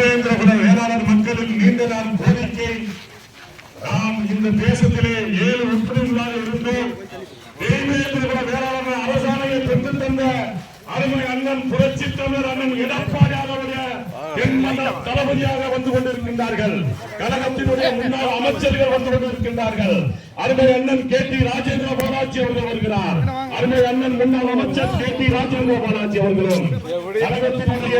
தேவேந்திரகுல வேளாளர் மக்களின் நீண்ட நாள் கோரிக்கை நாம் இந்த தேசத்திலே ஏழு உறுப்பினர்களாக இருந்து தேவேந்திரகுல வேளாளர் அரசாணையை பெற்று தந்த அருமை அண்ணன் புரட்சி தமிழர் அண்ணன் எடப்பாடி அவருடைய தளபதியாக வந்து கொண்டிருக்கின்றார்கள். கழகத்தினுடைய முன்னாள் அமைச்சர்கள் வந்து கொண்டிருக்கின்றார்கள். அருமை அண்ணன் கே டி ராஜேந்திர பாலாஜி அவர்கள் வருகிறார். அருமை அண்ணன் முன்னாள் அமைச்சர் கே டி ராஜேந்திர பாலாஜி அவர்களும் கழகத்தினுடைய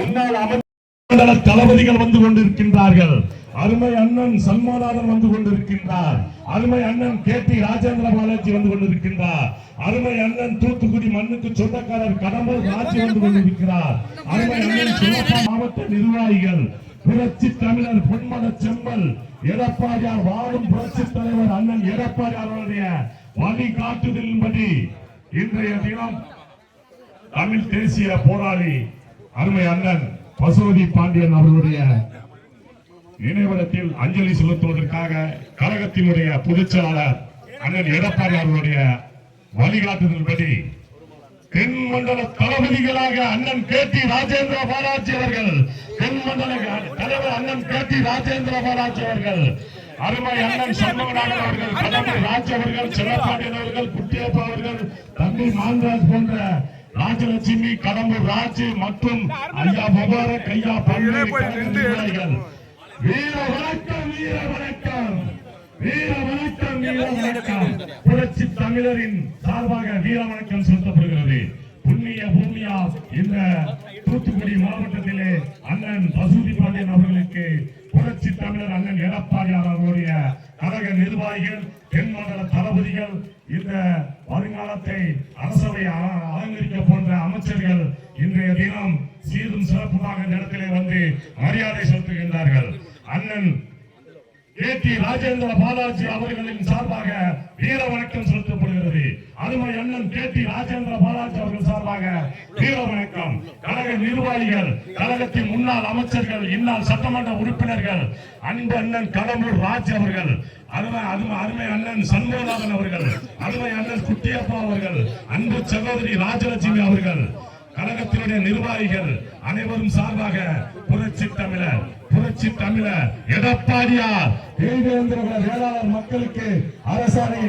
முன்னாள் அமைச்சர் மண்டல தளபதிகள் வந்து கொண்டிருக்கின்றார்கள். அருமை அண்ணன் சன்மாநாதன் வந்து கொண்டிருக்கின்றார். அருமை அண்ணன் கே டி ராஜேந்திர பாலாஜி வந்து கொண்டிருக்கின்றார். அருமை அண்ணன் தூத்துக்குடி மண்ணுக்கு சொந்தக்காரர் கடம்பூர் ராஜி வந்து கொண்டிருக்கிறார். அருமை அண்ணன் சிவப்பா மாவட்ட நிர்வாகிகள் புரட்சி தமிழர் பொன்மன செம்மல் எடப்பாடியார் வாழும் புரட்சி தலைவர் அண்ணன் எடப்பாடியார் அவருடைய வழிகாட்டுதலின்படி இன்றைய தினம் தமிழ் தேசிய போராளி அருமை அண்ணன் பசுபதி பாண்டியன் அவர்களுடைய நினைவிடத்தில் அஞ்சலி செலுத்துவதற்காக கழகத்தினுடைய பொதுச் செயலாளர் அண்ணன் எடப்பாடி அவர்களுடைய வழிகாட்டுதல்படி தென் மண்டல தளபதிகளாக அண்ணன் கே டி ராஜேந்திர பாலாஜி அவர்கள் தென் மண்டல தலைவர் அண்ணன் கே டி ராஜேந்திர பாலாஜி அவர்கள் அருமை அண்ணன் சண்முகநாதன் அவர்கள் கடம்பூர் ராஜ் அவர்கள் சிவபாண்டியன் அவர்கள் குட்டியப்பா அவர்கள் தம்பி மாந்தராஜ் போன்ற ராஜலட்சுமி கடம்பூர் ராஜ் மற்றும் ஐயா முபாரக் ஐயா நிர்வாகிகள் வீர வணக்கம் வீர வணக்கம். வீர வணக்கம் வீர வணக்கம். புரட்சி தமிழரின் சார்பாக வீர வணக்கம் செலுத்தப்படுகிறது. புண்ணிய பூமியா இந்த தூத்துக்குடி மாவட்டத்திலே அண்ணன் பசுதி பாண்டியன் அவர்களுக்கு புரட்சி தமிழர் அண்ணன் எடப்பாடியார் அவர்களுடைய கழக நிர்வாகிகள் தென்மண்டல தளபதிகள் இந்த வருங்காலத்தை அரசவை அலங்கரிக்க போன்ற அமைச்சர்கள் இன்றைய தினம் சீரும் சிறப்புமாக இந்த இடத்திலே வந்து மரியாதை செலுத்துகின்றார்கள். அண்ணன் கே டி ராஜேந்திர பாலாஜி அவர்களின் சார்பாக வீர வணக்கம் செலுத்தப்படுகிறது. அதுமாதிரி அண்ணன் கே டி ராஜேந்திர பாலாஜி அவர்கள் சார்பாக வீர வணக்கம் கழக நிர்வாகிகள் கழகத்தின் முன்னாள் அமைச்சர்கள் இன்னால் சட்டமன்ற உறுப்பினர்கள் அன்பு அண்ணன் கடம்பூர் ராஜ் அவர்கள் அருமை அருமை அருமை அண்ணன் சண்முகநாதன் அவர்கள் அருமை அண்ணன் குட்டியப்பா அவர்கள் அன்பு சகோதரி ராஜலட்சுமி அவர்கள் கழகத்தினுடைய நிர்வாகிகள் அனைவரும் சார்பாக புரட்சி தமிழர் புரட்சி தமிழர் எடப்பாடியார் வேளாளர் மக்களுக்கு அரசாணை.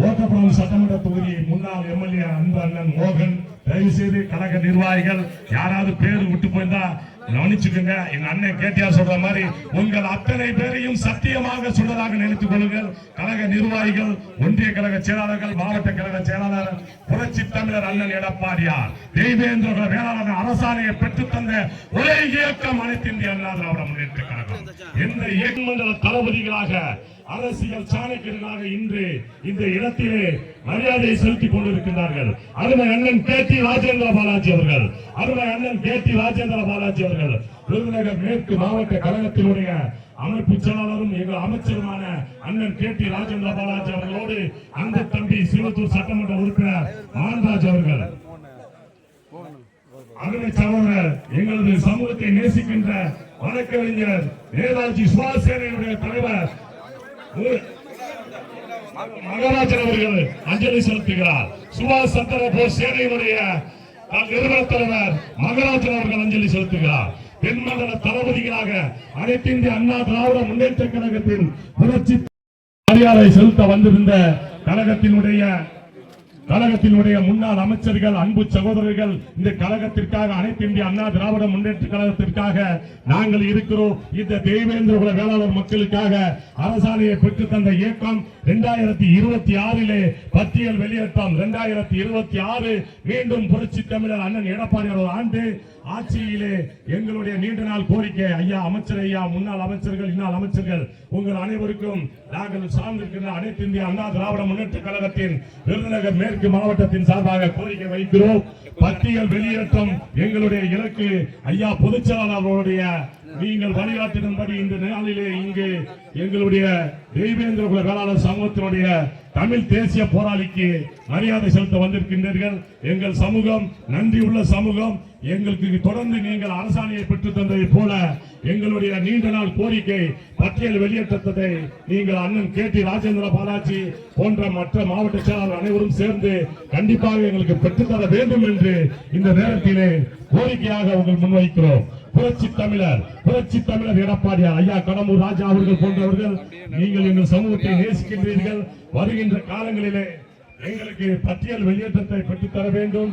ஓட்டப்படும் சட்டமன்ற தொகுதி முன்னாள் எம்எல்ஏ அன்பு அண்ணன் மோகன் தயவு செய்து கழக நிர்வாகிகள் யாராவது பேர் விட்டு போயிருந்தா கவனிச்சுக்கோங்க. எங்க அண்ணன் கேட்டியா சொல்ற மாதிரி உங்கள் அத்தனை பேரையும் சத்தியமாக சொன்னதாக நினைத்துக் கொள்ளுங்கள். கழக நிர்வாகிகள் ஒன்றிய கழக செயலாளர்கள் மாவட்ட கழக செயலாளர் புரட்சி தமிழர் அண்ணன் எடப்பாடியார் தெய்வேந்திர வேளாளர் அரசாணையை பெற்றுத்தந்த ஒரே இயக்கம் அனைத்து இந்திய அண்ணா திராவிட முன்னேற்ற கழகம். இந்த இயக்கமண்டல தளபதிகளாக அரசியல் சாணக்கியர்களாக இன்று இந்த இடத்திலே மரியாதை செலுத்திக் கொண்டிருக்கின்றார்கள். அருமை அண்ணன் கே டி ராஜேந்திர பாலாஜி அவர்கள். அருமை அண்ணன் கே டி ராஜேந்திர பாலாஜி அவர்கள். விருதுநகர் மேற்கு மாவட்ட கழகத்தினுடைய அமைப்பு செயலாளரும் எங்கள் அமைச்சருமான அண்ணன் கே டி ராஜேந்திர பாலாஜி அவர்களோடு அந்த தம்பி சிவத்தூர் சட்டமன்ற உறுப்பினர் மான்ராஜ் அவர்கள். அருமை சகோதரர் எங்களது சமூகத்தை நேசிக்கின்ற வழக்கறிஞர் நேதாஜி சுபாஷ் சேனையுடைய தலைவர் மகாராஜன் அவர்கள் அஞ்சலி செலுத்துகிறார். சுபாஷ் சந்திர போஸ் சேனையினுடைய நிறுவன தலைவர் மகராஜன் அவர்கள் அஞ்சலி செலுத்துகிறார். தென்மண்டல தளபதிகளாக அனைத்து இந்திய அண்ணா திராவிட முன்னேற்ற கழகத்தின் புரட்சி மரியாதை செலுத்த வந்திருந்த கழகத்தினுடைய கழகத்தினுடைய முன்னாள் அமைச்சர்கள் அன்பு சகோதரர்கள் இந்த கழகத்திற்காக அனைத்து இந்திய அண்ணா திராவிட முன்னேற்ற கழகத்திற்காக நாங்கள் இருக்கிறோம். இந்த தேவேந்திர குல வேளாளர் மக்களுக்காக அரசாணையை பெற்று தந்த இயக்கம் இரண்டாயிரத்தி இருபத்தி ஆறிலே பட்டியல் வெளியேற்றம் இரண்டாயிரத்தி இருபத்தி ஆறு மீண்டும் புரட்சி தமிழர் அண்ணன் எடப்பாடி ஒரு ஆண்டு ஆட்சியிலே எங்களுடைய நீண்ட நாள் கோரிக்கை. ஐயா அமைச்சர் ஐயா முன்னாள் அமைச்சர்கள் இந்நாள் அமைச்சர்கள் உங்கள் அனைவருக்கும் நாங்கள் சார்ந்திருக்கிற அனைத்து இந்திய அண்ணா திராவிட முன்னேற்ற கழகத்தின் விருதுநகர் மேற்கு மாவட்டத்தின் சார்பாக கோரிக்கை வைக்கிறோம். பத்திகள் வெளியேற்றம் எங்களுடைய இலக்கு. ஐயா பொதுச் நீங்கள் வழிகாட்டினபடி இந்த நாளிலே இங்கு எங்களுடைய தெய்வேந்திர குல வேளாளர் சமூகத்தினுடைய தமிழ் தேசிய போராளிக்கு மரியாதை செலுத்த வந்திருக்கின்றீர்கள். எங்கள் சமூகம் நன்றி உள்ள சமூகம் எங்களுக்கு தொடர்ந்து நீங்கள் அரசாணையை பெற்று தந்ததை போல எங்களுடைய நீண்ட நாள் கோரிக்கை பட்டியல் வெளியேற்றத்தை நீங்கள் அண்ணன் கே டி ராஜேந்திர பாலாஜி போன்ற மற்ற மாவட்ட செயலாளர் அனைவரும் சேர்ந்து கண்டிப்பாக எங்களுக்கு பெற்றுத்தர வேண்டும் என்று இந்த நேரத்திலே கோரிக்கையாக உங்கள் முன்வைக்கிறோம். புரட்சி தமிழர் புரட்சி தமிழர் எடப்பாடியார் ஐயா கடம்பூர் ராஜா அவர்கள் போன்றவர்கள் நீங்கள் எங்கள் சமூகத்தை நேசிக்கின்றீர்கள். வருகின்ற காலங்களிலே எங்களுக்கு பட்டியல் வெளியேற்றத்தை பெற்றுத்தர வேண்டும்.